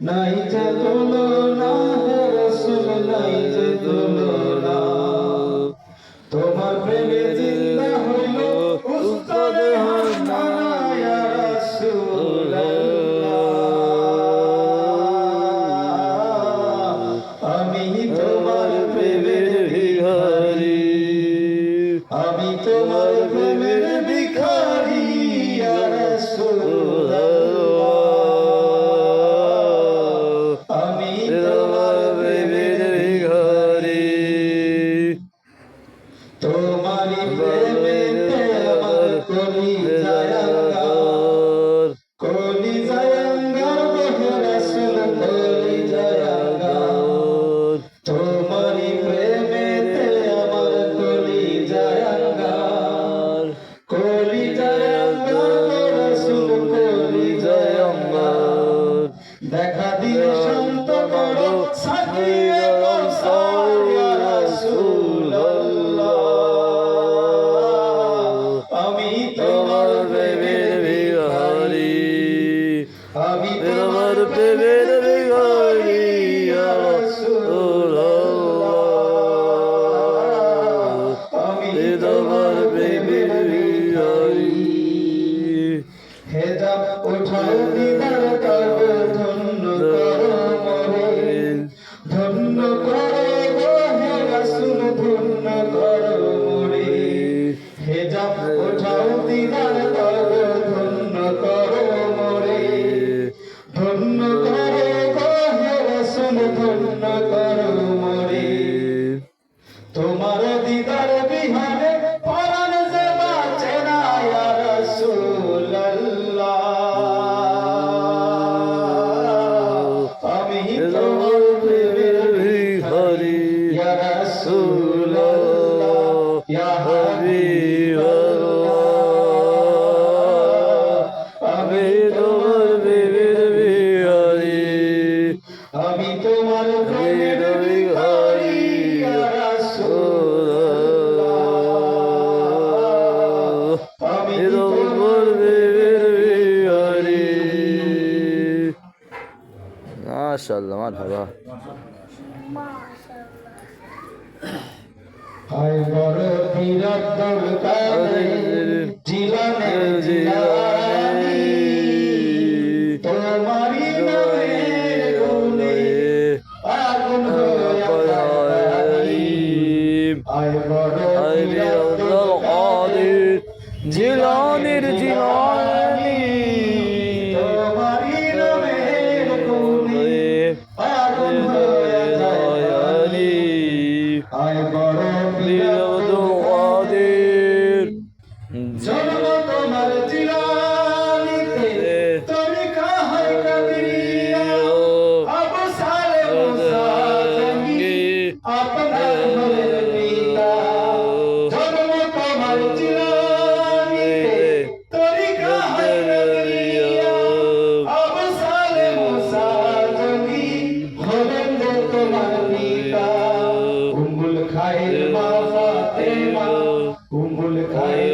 নাই যে তুলনা হে রসুল নাই যে তুলনা ধন্য করো মরে তোমার দিদার বিহারে شاء الله مرحبا ما شاء الله ফাতেমা উম্মুল খায়রা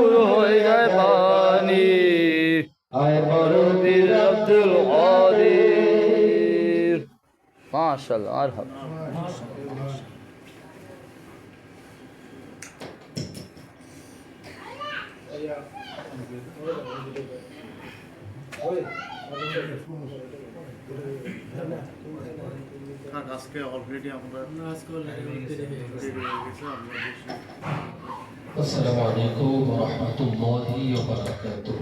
আগুন হয়ে যায় বাণী। আয় বড় বিরোধ ওদের মাশাআল্লাহ আর হবে আজকে অলরেডি আমরা السلام عليكم ورحمة الله وبركاته.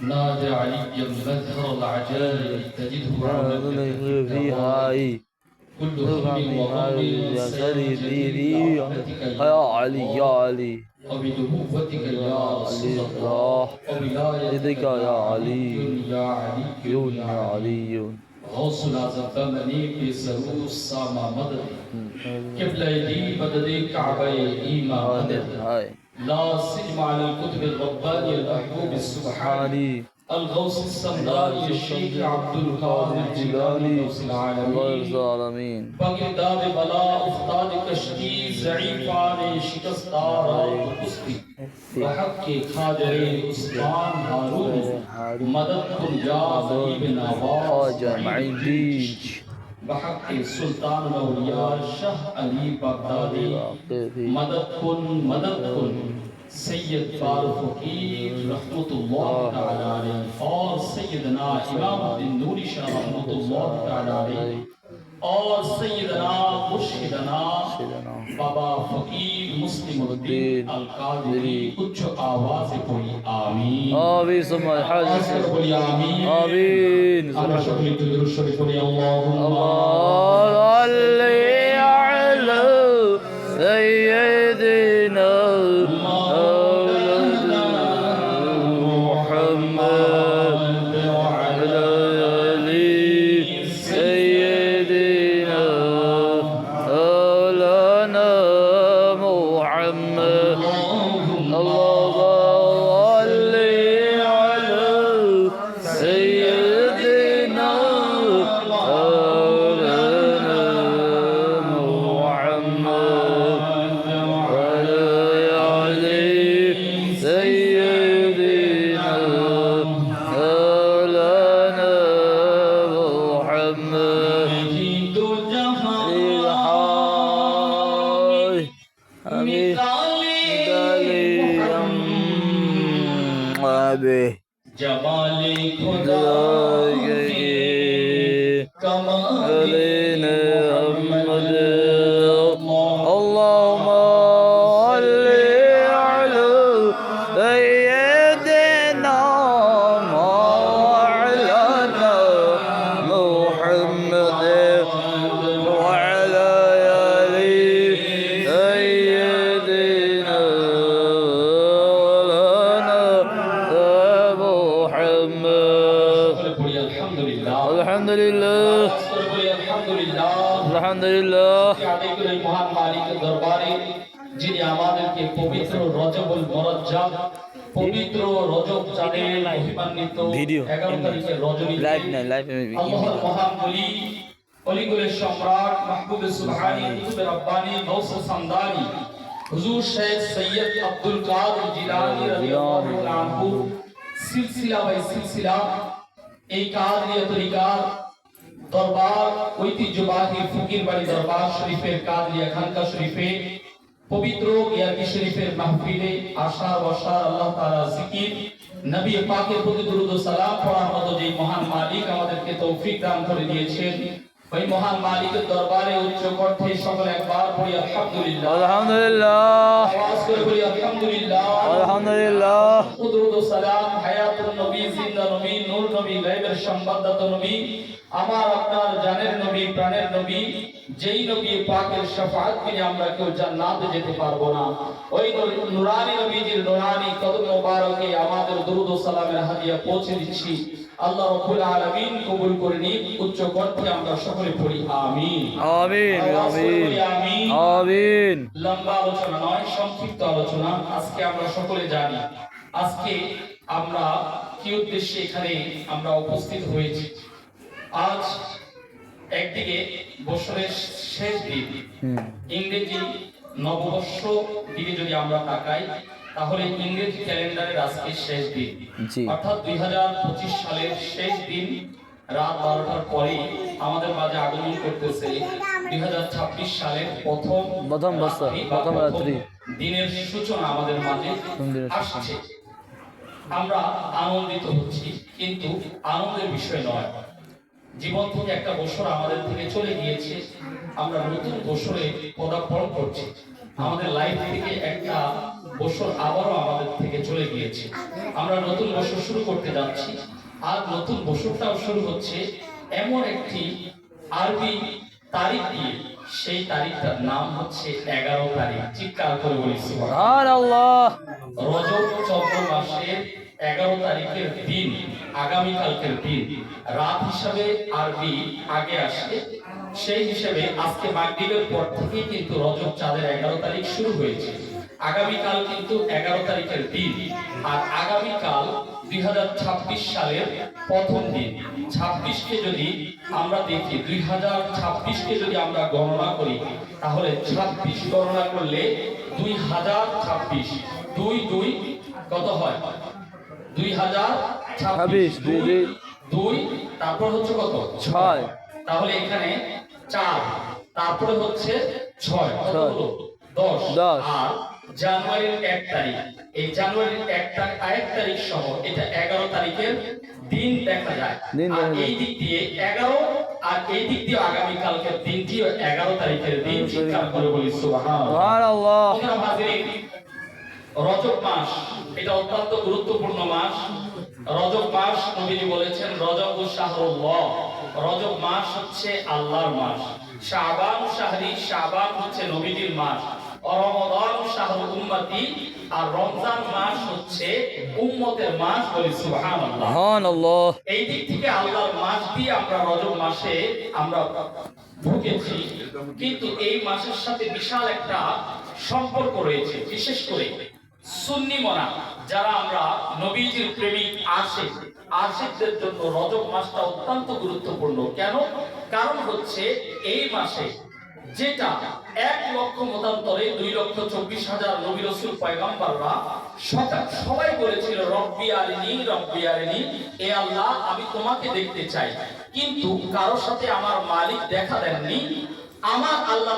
نادى علي المظهر العجائب تجده فيها كل هم وغم يا برحمتك يا علي يا علي. وبنبوتك يا رسول الله. وبلايتك يا علي. يا علي. يا علي. غوث العظم بمنی في ضرور ساما مدد قبلہ دی مدد کعبہ ايما مدد لا سجم على الكتب الربانی المحبوب السبحاني. الغوث السمداني الشيخ عبد القادر جلانی غوث العالمين. بغداد بلا افتاد کشتی ضعیفان شكستارات قسطی بحق خاجر مدد کن یا غریب نواز سلطان الاولیاء شاہ علی بغدادی، مدد کن مدد کن۔ سيد بار فقير رحمة الله تعالى عليه. اور سيدنا إمام الدين نوري شاہ رحمة الله تعالى عليه. اور سیدنا مرشدنا بابا فقیر مسلم الدین القادری کچھ آواز کوئی آمین. آمین ثم حاج کوئی آمین. آمین ثم شکلی تدر شریف کوئی اللہ اللہ علی علی अबे दले अबे जमाले खुदा ভিডিও। 11 তারিখের রজনী লাইভ নাই লাইভ আল্লাহর মহান ওলি অলিগুলের সম্রাট মাহবুব সুবহানি কুতুব রব্বানি গৌস সামদানি হুজুর শেখ সৈয়দ আব্দুল কাদের জিলানী রাদিয়াল্লাহু আনহু সিলসিলা বাই সিলসিলা এই কাদরিয়া তরিকার দরবার ঐতিহ্যবাহী ফকির বাড়ি দরবার শরীফের কাদরিয়া খানকা শরীফে পবিত্র ইয়াকি শরীফের মাহফিলে আশার ওয়াশার আল্লাহ তাআলা জিকির নবী পাকের প্রতি দরুদ ও সালাম পড়ার মতো যে মহান মালিক আমাদেরকে তৌফিক দান করে দিয়েছেন ওই মহান মালিকের দরবারে উচ্চ কণ্ঠে সকলে একবার পড়ি আলহামদুলিল্লাহ। আলহামদুলিল্লাহ। আওয়াজ করে বলি আলহামদুলিল্লাহ। আলহামদুলিল্লাহ। কুদরত ও সালাম হায়াতুন নবী জিন্দা নবী নূর নবী গায়বের সংবাদদাতা নবী আমার আপনার জানের নবী প্রাণের নবী যেই নবী পাকের শাফাআত পেয়ে আমরা কেউ জান্নাতে যেতে পারব না। ওই নূর- নুরানি নবীজির নুরানি কদম মোবারকে আমাদের দরুদ ও সালামের হাদিয়া পৌঁছে দিচ্ছি আল্লাহ রাব্বুল আলামিন কবুল করে নিন উচ্চ কণ্ঠে আমরা সকলে পড়ি আমিন। আমিন আমিন। আমিন। লম্বা আলোচনা নয় সংক্ষিপ্ত আলোচনা আজকে আমরা সকলে জানি। আজকে আমরা কি উদ্দেশ্যে এখানে আমরা উপস্থিত হয়েছি? আজ একদিকে বছরের শেষ দিন। ইংরেজি নববর্ষ দিকে যদি আমরা তাকাই তাহলে ইংরেজি ক্যালেন্ডারের আজকে শেষ দিন। অর্থাৎ দুই সালের শেষ দিন রাত বারোটার পরে আমাদের মাঝে আগমন করতেছে দুই সালের প্রথম প্রথম বছর, প্রথম রাত্রি। দিনের সূচনা আমাদের মাঝে। আসছে। আমরা আনন্দিত হচ্ছি কিন্তু আনন্দের বিষয় নয়। জীবন থেকে একটা বছর আমাদের থেকে চলে গিয়েছে। আমরা নতুন বছরে পদার্পণ করছি। আমাদের লাইফ থেকে একটা বছর আবারও আমাদের থেকে চলে গিয়েছে। আমরা নতুন বছর শুরু করতে যাচ্ছি। আর নতুন বছরটাও শুরু হচ্ছে এমন একটি আরবি তারিখ দিয়ে। সেই তারিখটার নাম হচ্ছে এগারো তারিখ। চিৎকার করে বলি সুবহানাল্লাহ। রজব চন্দ্র মাসের এগারো তারিখের দিন আগামী কালকের দিন রাত হিসাবে আরবি আগে আসে সেই হিসেবে আজকে মাগরিবের পর থেকে কিন্তু রজব চাঁদের এগারো তারিখ শুরু হয়েছে। আগামীকাল কিন্তু এগারো তারিখের দিন। আর আগামীকাল দুই হাজার ছাব্বিশ সালের প্রথম দিন। ছাব্বিশকে যদি আমরা দেখি, দুই হাজার ছাব্বিশকে যদি আমরা গণনা করি, তাহলে ছাব্বিশ গণনা করলে দুই হাজার ছাব্বিশ। দুই দুই কত হয়? দুই হাজার ছাব্বিশ দুই, দুই। দুই। তারপর হচ্ছে কত? ছয়। তাহলে এখানে চার তারপরে হচ্ছে ছয়। দশ। দশ। আর জানুয়ারির এক তারিখ এই জানুয়ারির এক তারিখ এক তারিখ সহ এটা এগারো তারিখের দিন দেখা যায়। আর এই দিক দিয়ে এগারো আর এই দিক দিয়ে আগামী কালকের দিনটিও এগারো তারিখের দিন চিৎকার করে বলি সুবহানাল্লাহ। রজব মাস এটা অত্যন্ত গুরুত্বপূর্ণ নবীজি বলেছেন রজব শাহরুল্লাহ রজব মাস হচ্ছে আল্লাহর মাস। শাবান শাহরি শাবান হচ্ছে নবীজির মাস। রমদান শাহরু উম্মতি আর রমজান মাস হচ্ছে উম্মতের মাস বলি সুবহানাল্লাহ। এই দিক থেকে আল্লাহর মাস দিয়ে আমরা রজব মাসে আমরা ঢুকেছি কিন্তু এই মাসের সাথে বিশাল একটা সম্পর্ক রয়েছে বিশেষ করে সুন্নি মনা। যারা আমরা নবীজির প্রেমিক আশেক, আশেকদের জন্য রজব মাসটা অত্যন্ত গুরুত্বপূর্ণ। কেন? কারণ হচ্ছে এই মাসে যেটা এক লক্ষ মতান্তরে দুই লক্ষ চব্বিশ হাজার নবী রসুল পয়গাম্বাররা সকা- সবাই বলেছিল, রব্বি আলিনী রব্বি আলিনী এ আল্লাহ, আমি তোমাকে দেখতে চাই। কিন্তু কারোর সাথে আমার মালিক দেখা দেননি। আমার আল্লাহ